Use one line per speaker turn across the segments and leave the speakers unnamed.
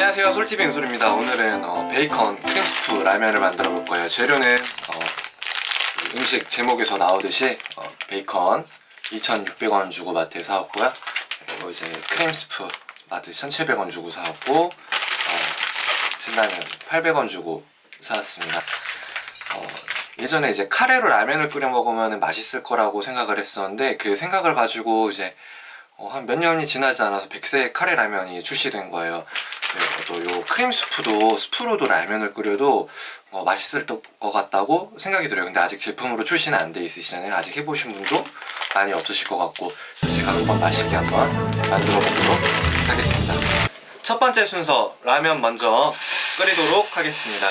안녕하세요. 솔티비 은솔입니다. 오늘은 어, 베이컨 크림스프 라면을 만들어 볼 거예요. 재료는 어, 음식 제목에서 나오듯이 어, 베이컨 2,600원 주고 마트에 사왔고요. 그리고 이제 크림스프 마트에서 1,700원 주고 사왔고 어, 신라면 800원 주고 사왔습니다. 어, 예전에 이제 카레로 라면을 끓여 먹으면 맛있을 거라고 생각을 했었는데 그 생각을 가지고 이제 어, 한 몇 년이 지나지 않아서 백세 카레 라면이 출시된 거예요. 그래서 요 크림 스프도 스프로도 라면을 끓여도 어, 맛있을 것 같다고 생각이 들어요. 근데 아직 제품으로 출시는 안 돼 있으시잖아요. 아직 해보신 분도 많이 없으실 것 같고 제가 한번 맛있게 한번 만들어 보도록 하겠습니다. 첫 번째 순서 라면 먼저 끓이도록 하겠습니다.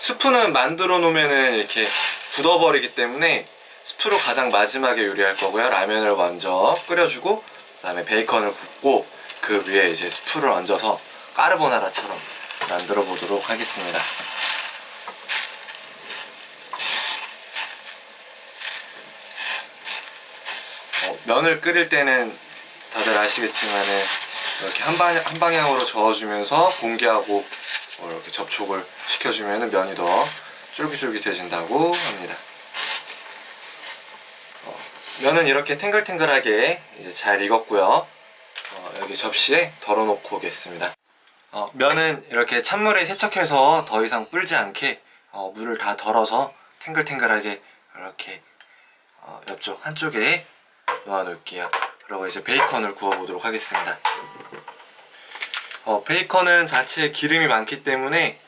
스프는 만들어 놓으면은 이렇게 굳어버리기 때문에 스프로 가장 마지막에 요리할 거고요. 라면을 먼저 끓여주고 그다음에 베이컨을 굽고 그 위에 이제 스프를 얹어서 까르보나라처럼 만들어 보도록 하겠습니다. 어, 면을 끓일 때는 다들 아시겠지만은 이렇게 한, 방, 한 방향으로 저어주면서 공기하고 어, 이렇게 접촉을 시켜주면 면이 더 쫄깃쫄깃해진다고 합니다. 어, 면은 이렇게 탱글탱글하게 잘 익었고요. 어, 여기 접시에 덜어놓고 오겠습니다. 어, 면은 이렇게 찬물에 세척해서 더 이상 불지 않게 어, 물을 다 덜어서 탱글탱글하게 이렇게 어, 옆쪽 한쪽에 놓아놓을게요. 그리고 이제 베이컨을 구워보도록 하겠습니다. 어, 베이컨은 자체에 기름이 많기 때문에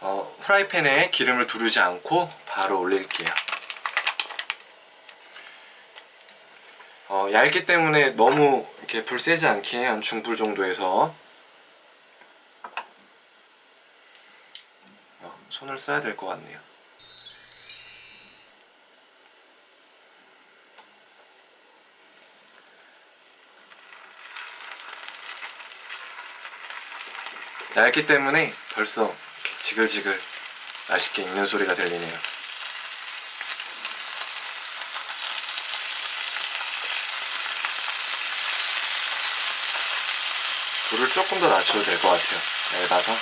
어, 프라이팬에 기름을 두르지 않고 바로 올릴게요. 어, 얇기 때문에 너무 이렇게 불 세지 않게 한 중불 정도에서 어, 손을 써야 될 것 같네요. 얇기 때문에 벌써 지글지글 맛있게 익는 소리가 들리네요. 불을 조금 더 낮춰도 될 것 같아요. 얇아서.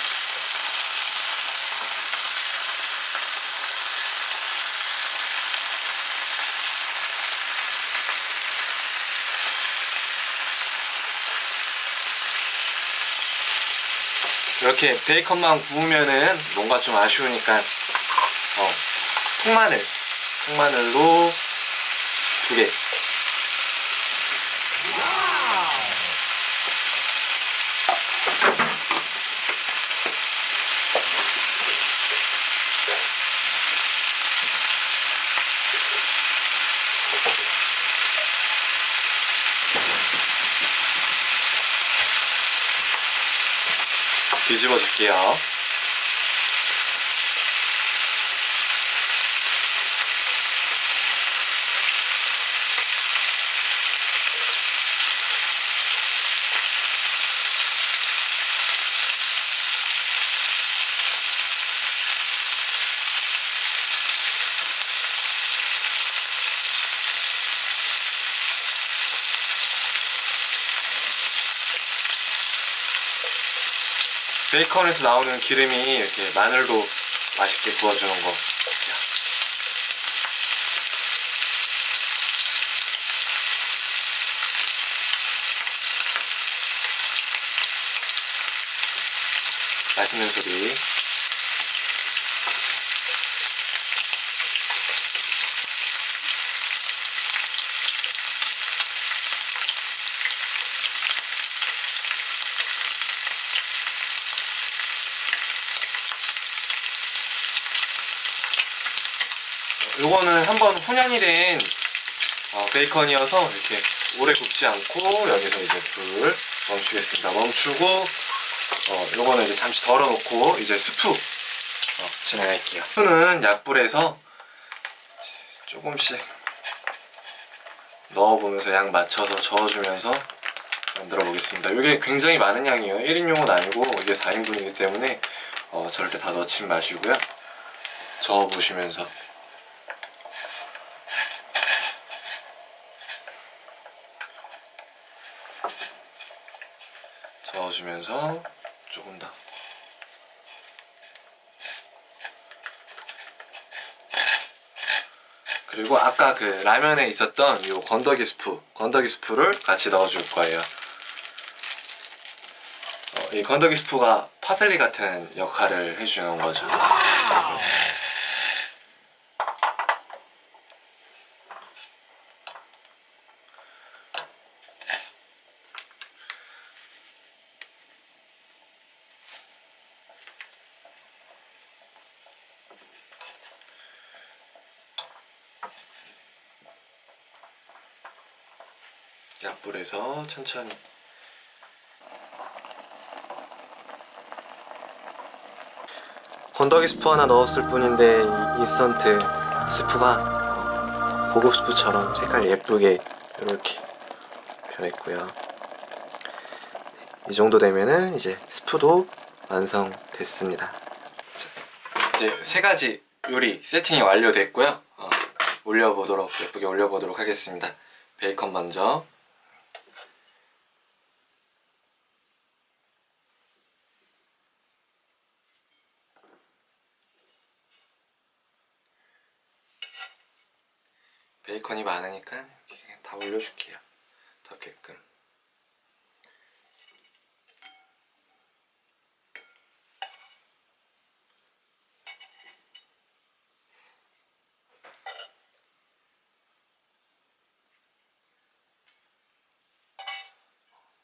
이렇게 베이컨만 구우면은 뭔가 좀 아쉬우니까 어, 통마늘 통마늘로 두 개. 뒤집어 줄게요. 베이컨에서 나오는 기름이 이렇게 마늘도 맛있게 구워주는 거. 맛있는 소리. 요거는 한번 훈연이 된 어, 베이컨이어서 이렇게 오래 굽지 않고 여기서 이제 불 멈추겠습니다. 멈추고 어, 요거는 이제 잠시 덜어놓고 이제 스프 어, 진행할게요. 스프는 약불에서 조금씩 넣어보면서 양 맞춰서 저어주면서 만들어 보겠습니다. 이게 굉장히 많은 양이에요. 1인용은 아니고 이게 4인분이기 때문에 어, 절대 다 넣지 마시고요. 저어보시면서 저어주면서 조금 더 그리고 아까 그 라면에 있었던 이 건더기 스프, 건더기 스프를 같이 넣어줄 거예요. 어, 이 건더기 스프가 파슬리 같은 역할을 해주는 거죠. 약불에서 천천히 건더기 스프 하나 넣었을 뿐인데 이 인스턴트 스프가 고급 스프처럼 색깔 예쁘게 이렇게 변했고요. 이 정도 되면은 이제 스프도 완성됐습니다. 자, 이제 세 가지 요리 세팅이 완료됐고요. 어, 올려보도록 예쁘게 올려보도록 하겠습니다. 베이컨 먼저 베이컨이 많으니까 이렇게 다 올려줄게요. 덮게끔.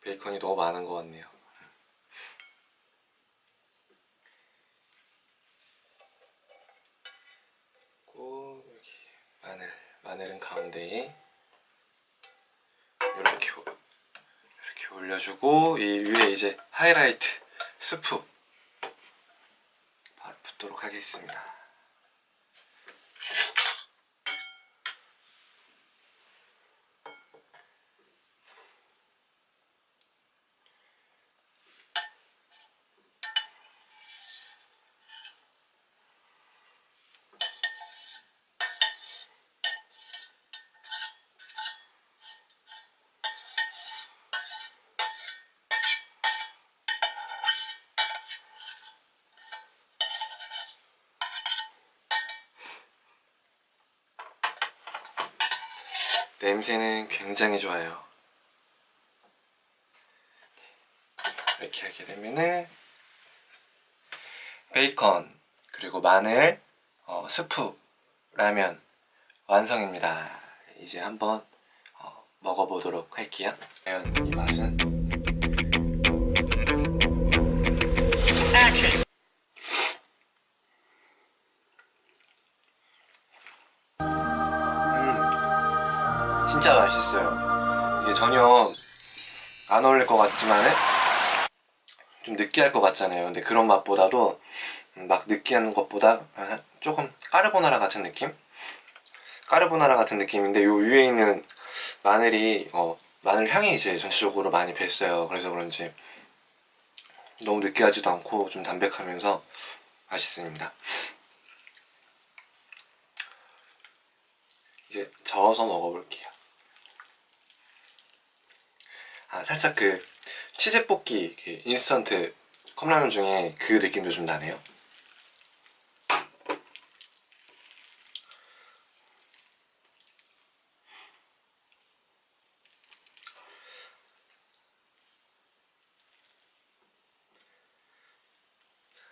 베이컨이 너무 많은 것 같네요. 꼭 여기 마늘, 마늘은 가운데에 이렇게 오- 이렇게 올려주고 이 위에 이제 하이라이트 스프 바로 붓도록 하겠습니다. 냄새는 굉장히 좋아요. 이렇게 하게 되면은 베이컨 그리고 마늘 어, 스프 라면 완성입니다. 이제 한번 어, 먹어보도록 할게요. 과연 이 맛은 음, 진짜 맛있어요. 이게 전혀 안 어울릴 것 같지만은 좀 느끼할 것 같잖아요. 근데 그런 맛보다도 음, 막 느끼한 것보다 조금 까르보나라 같은 느낌? 까르보나라 같은 느낌인데 요 위에 있는 마늘이 어, 마늘 향이 이제 전체적으로 많이 뱄어요. 그래서 그런지 너무 느끼하지도 않고 좀 담백하면서 맛있습니다. 이제 저어서 먹어볼게요. 아 살짝 그 치즈 볶기 그 인스턴트 컵라면 중에 그 느낌도 좀 나네요.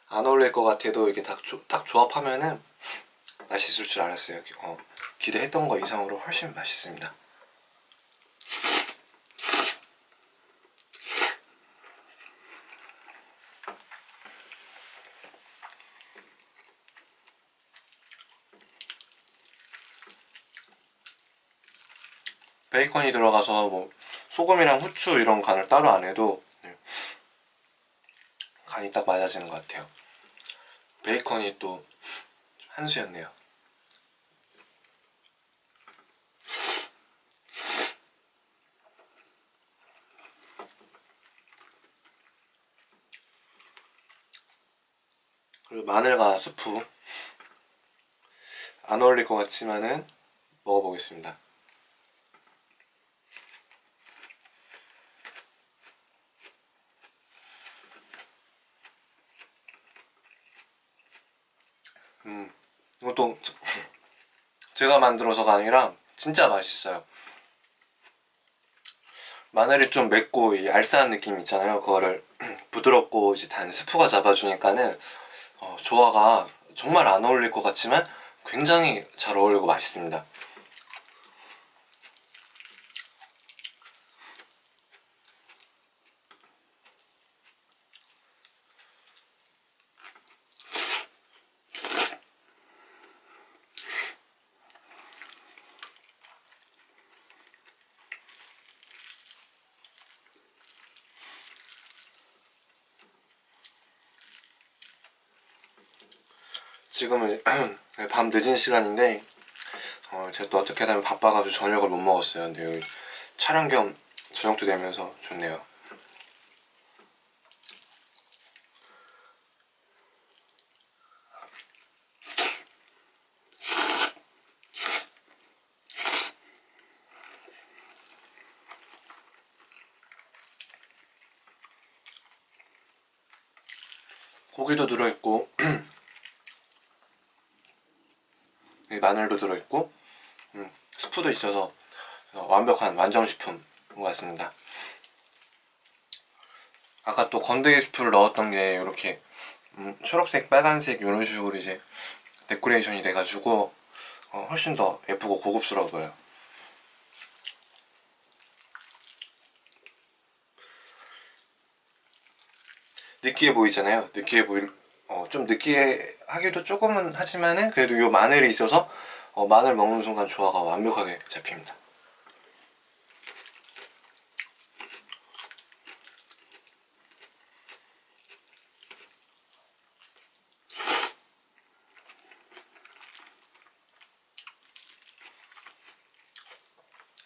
안 어울릴 것 같아도 이게 딱, 조, 딱 조합하면은 맛있을 줄 알았어요. 어, 기대했던 거 이상으로 훨씬 맛있습니다. 베이컨이 들어가서 뭐 소금이랑 후추 이런 간을 따로 안 해도 네, 간이 딱 맞아지는 것 같아요. 베이컨이 또 한 수였네요. 그리고 마늘과 스프 안 어울릴 것 같지만은 먹어보겠습니다. 이것도 저- 제가 만들어서가 아니라 진짜 맛있어요. 마늘이 좀 맵고 이 알싸한 느낌 있잖아요. 그거를 부드럽고 이제 단 스프가 잡아주니까는 어, 조화가 정말 안 어울릴 것 같지만 굉장히 잘 어울리고 맛있습니다. 지금은 밤 늦은 시간인데 어, 제가 또 어떻게 하면 바빠가지고 저녁을 못 먹었어요. 근데 여기 촬영 겸 저녁도 되면서 좋네요. 고기도 들어있고 이 마늘도 들어있고 음, 스프도 있어서 어, 완벽한 완성식품인 것 같습니다. 아까 또 건더기 스프를 넣었던 게 이렇게 음, 초록색, 빨간색 이런 식으로 이제 데코레이션이 돼가지고 어, 훨씬 더 예쁘고 고급스러워 보여요. 느끼해 보이잖아요. 느끼해 보일, 어, 좀 느끼해 하기도 조금은 하지만은 그래도 요 마늘이 있어서 어, 마늘 먹는 순간 조화가 완벽하게 잡힙니다.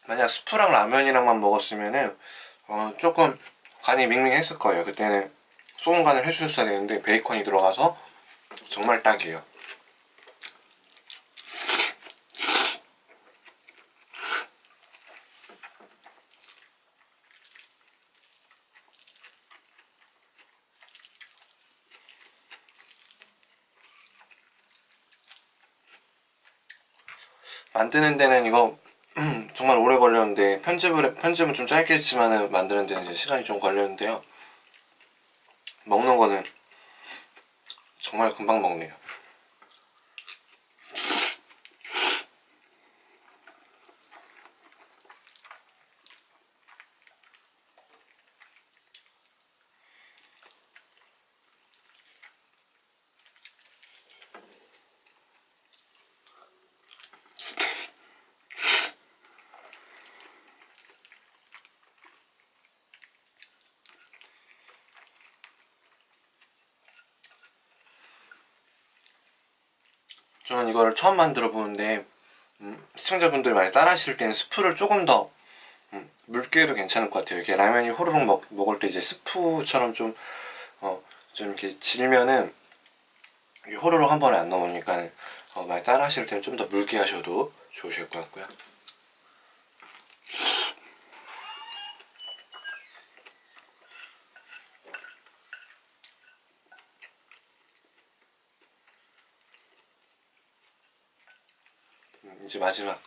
만약 스프랑 라면이랑만 먹었으면은 어, 조금 간이 밍밍했을 거예요. 그때는 소금 간을 해주셨어야 되는데 베이컨이 들어가서 정말 딱이에요. 만드는 데는 이거 정말 오래 걸렸는데 편집을 편집은 좀 짧게 했지만은 만드는 데는 시간이 좀 걸렸는데요. 거는 정말 금방 먹네요. 저는 이거를 처음 만들어 보는데 음, 시청자분들이 많이 따라 하실 때는 스프를 조금 더 음, 묽게 해도 괜찮을 것 같아요. 이게 라면이 호로록 먹, 먹을 때 이제 스프처럼 좀, 어, 좀 이렇게 질면은 호로록 한 번에 안 넘어오니까 어, 많이 따라 하실 때는 좀 더 묽게 하셔도 좋으실 것 같고요. 이제 마지막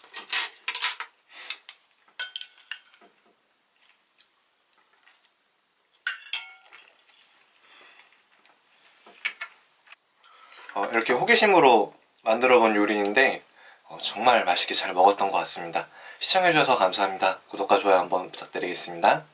어, 이렇게 호기심으로 만들어 본 요리인데 어, 정말 맛있게 잘 먹었던 것 같습니다. 시청해주셔서 감사합니다. 구독과 좋아요 한번 부탁드리겠습니다.